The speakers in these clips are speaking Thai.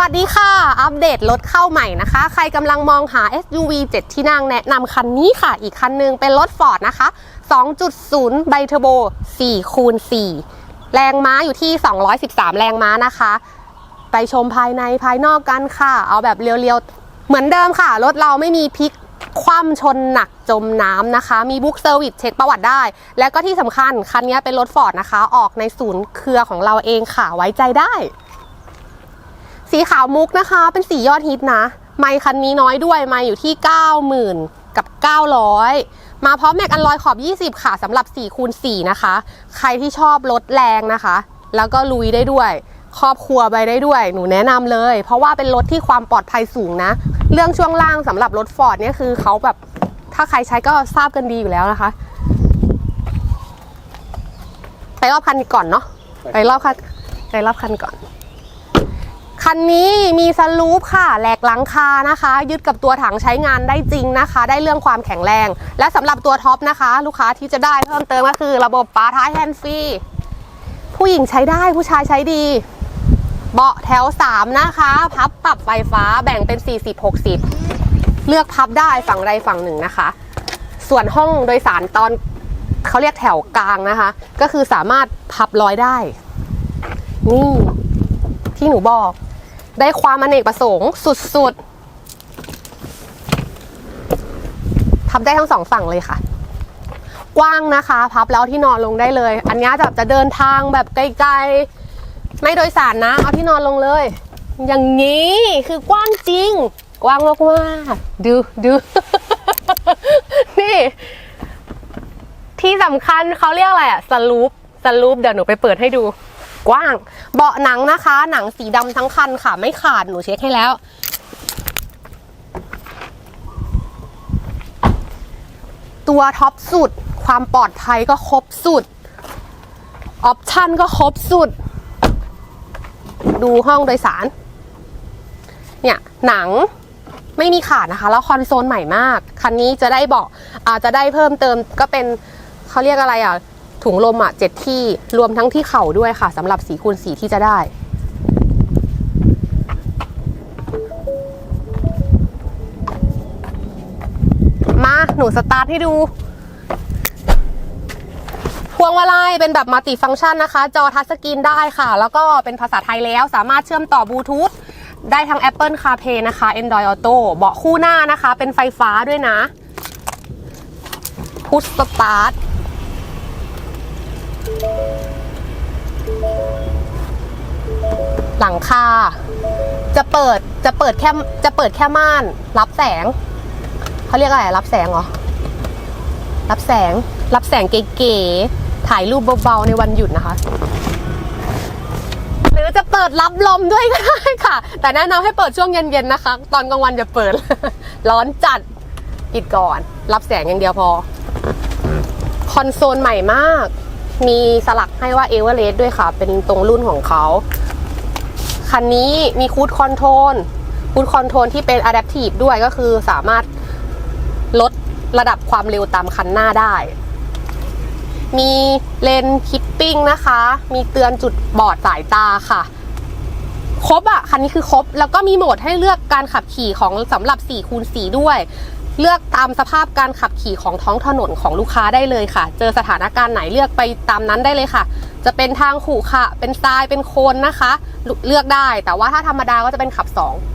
วัสดีค่ะ อัปเดตรถเข้าใหม่นะคะ ใครกำลังมองหา SUV 7 ที่นั่งแนะนำคันนี้ค่ะ อีกคันหนึงเป็นรถ Ford นะคะ 2.0 ไบเทอร์โบ4คูณ4แรงม้าอยู่ที่ 213 แรงม้านะคะ ไปชมภายในภายนอกกันค่ะ เอาแบบเรียวๆ เหมือนเดิมค่ะ รถเราไม่มีพลิกคว่ำชนหนักจมน้ำนะคะ มีบุ๊กเซอร์วิสเช็คประวัติได้ แล้วก็ที่สำคัญคันนี้เป็นรถฟอร์ดนะคะ ออกในศูนย์เครือของเราเองค่ะ ไว้ใจได้ สีขาวมุกนะคะ เป็นสียอดฮิตนะ ไมค์คันนี้น้อยด้วย ไมค์อยู่ที่ 90,000 กับ 900 มาพร้อมแม็กอันลอยขอบ 20 ค่ะสำหรับ4คูณ4นะคะ ใครที่ชอบรถแรงนะคะ แล้วก็ลุยได้ด้วย ครอบครัวไปได้ด้วย หนูแนะนำเลย เพราะว่าเป็นรถที่ความปลอดภัยสูงนะ เรื่องช่วงล่างสำหรับรถฟอร์ดเนี่ยคือเขาแบบ ถ้าใครใช้ก็ทราบกันดีอยู่แล้วนะคะ ไปรอบคันก่อนเนาะ ไปรอบคัน ไปรอบคันก่อน คันนี้มีสลูปค่ะ แหลกหลังคานะคะ ยึดกับตัวถังใช้งานได้จริงนะคะ ได้เรื่องความแข็งแรง และสำหรับตัวท็อปนะคะ ลูกค้าที่จะได้เพิ่มเติมก็คือระบบปาท้ายแฮนด์ฟรีผู้หญิงใช้ได้ผู้ชายใช้ดี เบาะแถว 3 นะคะ พับปรับไฟฟ้าแบ่งเป็น 40-60 เลือกพับได้ฝั่งใดฝั่งหนึ่งนะคะ ส่วนห้องโดยสารตอนเขาเรียกแถวกลางนะคะ ก็คือสามารถพับร้อยได้ นี่ที่หนูบอก ได้ความอเนกประสงค์สุดๆ พับได้ทั้งสองฝั่งเลยค่ะ กว้างนะคะ พับแล้วที่นอนลงได้เลย อันนี้จะจะเดินทางแบบไกลๆ ไม่โดยสารนะ เอาที่นอนลงเลย อย่างนี้คือกว้างจริง กว้างมากๆดูดูนี่ ที่สำคัญเขาเรียกอะไรอะสลูปสลูปเดี๋ยวหนูไปเปิดให้ดู กว้าง เบาะหนังนะคะ หนังสีดำทั้งคันค่ะ ไม่ขาดหนูเช็คให้แล้ว ตัวท็อปสุด ความปลอดภัยก็ครบสุด ออปชั่นก็ครบสุด ดูห้องโดยสาร เนี่ย หนังไม่มีขาดนะคะ แล้วคอนโซลใหม่มาก คันนี้จะได้เบาะอาจจะได้เพิ่มเติมก็เป็นเขาเรียกอะไรอะ ถุงลมอะเจ็ดที่รวมทั้งที่เข่าด้วยค่ะสำหรับสีคูณสีที่จะได้ มาหนูสตาร์ทให้ดูพวงมาลัยเป็นแบบมัลติฟังก์ชันนะคะ จอทัชสกรีนได้ค่ะ แล้วก็เป็นภาษาไทยแล้วสามารถเชื่อมต่อบลูทูธได้ทั้ง Apple CarPlay นะคะ Android Auto เบาะคู่หน้านะคะ เป็นไฟฟ้าด้วยนะ พุชสตาร์ท หลังคา จะเปิดจะเปิดแค่จะเปิดแค่ม่าน รับแสง เขาเรียกอะไรรับแสงเหรอ รับแสง รับแสงเก๋ๆถ่ายรูปเบาๆในวันหยุดนะคะ หรือจะเปิดรับลมด้วยก็ได้ค่ะ แต่แนะนำให้เปิดช่วงเย็นๆนะคะ ตอนกลางวันจะเปิด ร้อนจัดปิดก่อน รับแสงอย่างเดียวพอ คอนโซลใหม่มาก มีสลักให้ว่าเอเวอเรสต์ด้วยค่ะ เป็นตรงรุ่นของเขา คันนี้มีคูดคอนโทรลคูดคอนโทรลที่เป็น Adaptive ด้วยก็คือสามารถลดระดับความเร็วตามคันหน้าได้ มีเลนคิปปิ้งนะคะ มีเตือนจุดบอดสายตาค่ะ ครบอะคันนี้คือครบ แล้วก็มีโหมดให้เลือกการขับขี่ของสำหรับ4คูณ4ด้วย เลือกตามสภาพการขับขี่ของท้องถนนของลูกค้าได้เลยค่ะ เจอสถานการณ์ไหนเลือกไปตามนั้นได้เลยค่ะ จะเป็นทางขู่ค่ะ เป็นทรายเป็นโคลนนะคะ เลือกได้แต่ว่าถ้าธรรมดาก็จะเป็นขับ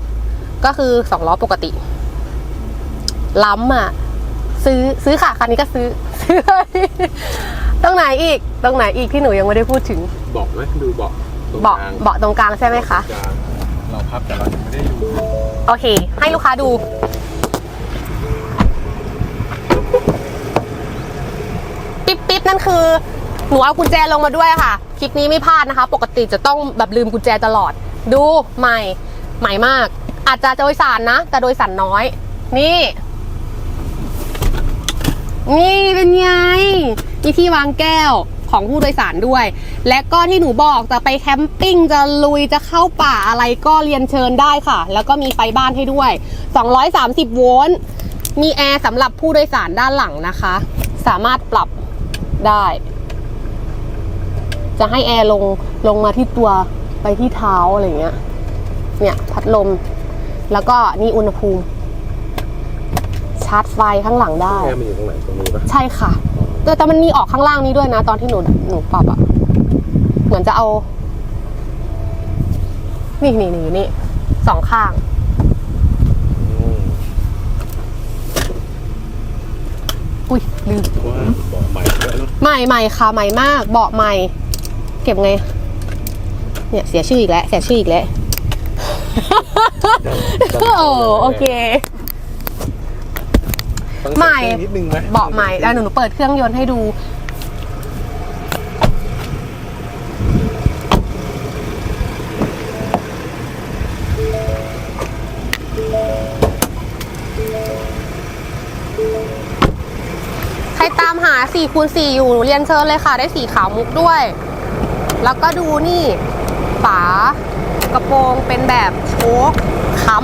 2 ก็คือ2ล้อปกติ ล้ำอะซื้อซื้อค่ะคันนี้ก็ซื้อซื้อเลยตรงไหนอีกตรงไหนอีกที่หนูยังไม่ได้พูดถึงบอกไหมดูบอกตรงเบาะกลางเบาะตรงกลางใช่ไหมคะกลางเราพับแต่เรายังไม่ได้ดู โอเค ให้ลูกค้าดู ปิ๊บปิ๊บนั่นคือ หนูเอากุญแจลงมาด้วยค่ะ คลิปนี้ไม่พลาดนะคะ ปกติจะต้องแบบลืมกุญแจตลอด ดูใหม่ ใหม่มาก อาจจะโดยสารนะ แต่โดยสารน้อย นี่ นี่เป็นไง มีที่วางแก้วของผู้โดยสารด้วย และก็ที่หนูบอกจะไปแคมปิ้งจะลุยจะเข้าป่าอะไรก็เรียนเชิญได้ค่ะ แล้วก็มีไฟบ้านให้ด้วย 230 โวลต์ มีแอร์สำหรับผู้โดยสารด้านหลังนะคะ สามารถปรับได้ จะให้แอร์ลงลงมาที่ตัวไปที่เท้าอะไรอย่างเงี้ย เนี่ยพัดลม แล้วก็นี่อุณหภูมิ ชาร์จไฟข้างหลังได้ แอร์มันอยู่ตรงไหนตรงนี้ปะใช่ค่ะ แต่แต่มันมีออกข้างล่างนี้ด้วยนะ ตอนที่หนูหนูปรับอะเหมือนจะเอา นี่นี่นี่นี่สองข้าง อืม อุ้ยลืมว่าบอกใหม่เยอะเนอะใหม่ใหม่ค่ะใหม่มากเบาะใหม่ เก็บไง เนี่ยเสียชื่ออีกแล้วเสียชื่ออีกแล้วโอ้โอเค ต้องใหม่ใส่นิดนึงไหมเบาะใหม่แล้วหนูหนูเปิดเครื่องยนต์ให้ดู 4คูณ4อยู่หนูเรียนเชิญเลยค่ะ ได้สีขาวมุกด้วย แล้วก็ดูนี่ฝากระโปรงเป็นแบบโชคค้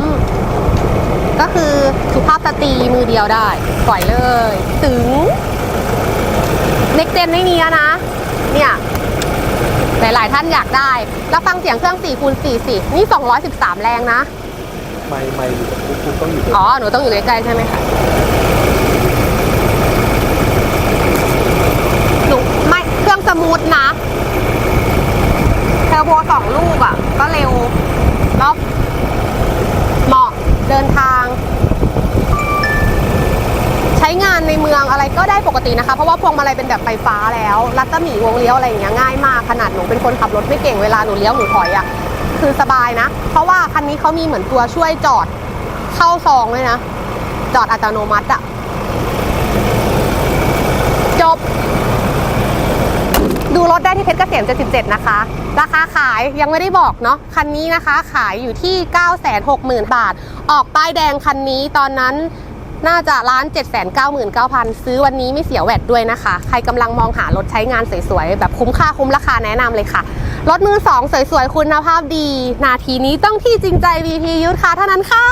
ำก็คือสุภาพสตรีมือเดียวได้ปล่อยเลย ถึงเน็กเจนไม่มีแล้วนะ เนี่ยหลายๆท่านอยากได้ แล้วฟังเสียงเครื่อง4คูณ4สินี่ 213 แรงนะ ไม่ไม่อยู่กับคุณคุณต้องอยู่กับอ๋อ หนูต้องอยู่ใกล้ๆใช่ไหมคะ หนูไม่ เครื่องส มูทนะเทอร์โบสองลูกอะ่ะ ก็เร็วแล้วเหมาะเดินทาง ใช้งานในเมืองอะไรก็ได้ปกตินะคะ เพราะว่าพวงมาลัยเป็นแบบไฟฟ้าแล้ว รัศมีวงเลี้ยวอะไรอย่างเงี้ยง่ายมากขนาดหนูเป็นคนขับรถไม่เก่งเวลาหนูเลี้ยวหนูถอยอะ่ะคือสบายนะ เพราะว่าคันนี้เขามีเหมือนตัวช่วยจอดเข้าซองเลยนะ จอดอัตโนมัติอะจบ ดูรถได้ที่เพชรเกษม77 นะคะ ราคาขายยังไม่ได้บอกเนาะคันนี้นะคะขายอยู่ที่ 960,000 บาท ออกป้ายแดงคันนี้ตอนนั้นน่าจะร้าน799,000 ซื้อวันนี้ไม่เสียแวดด้วยนะคะ ใครกำลังมองหารถใช้งานสวยๆ แบบคุ้มค่าคุ้มราคาแนะนำเลยค่ะ รถมือสองสวยๆ คุณภาพดี นาทีนี้ต้องที่จริงใจ VP ยุทธค่ะเท่านั้นค่ะ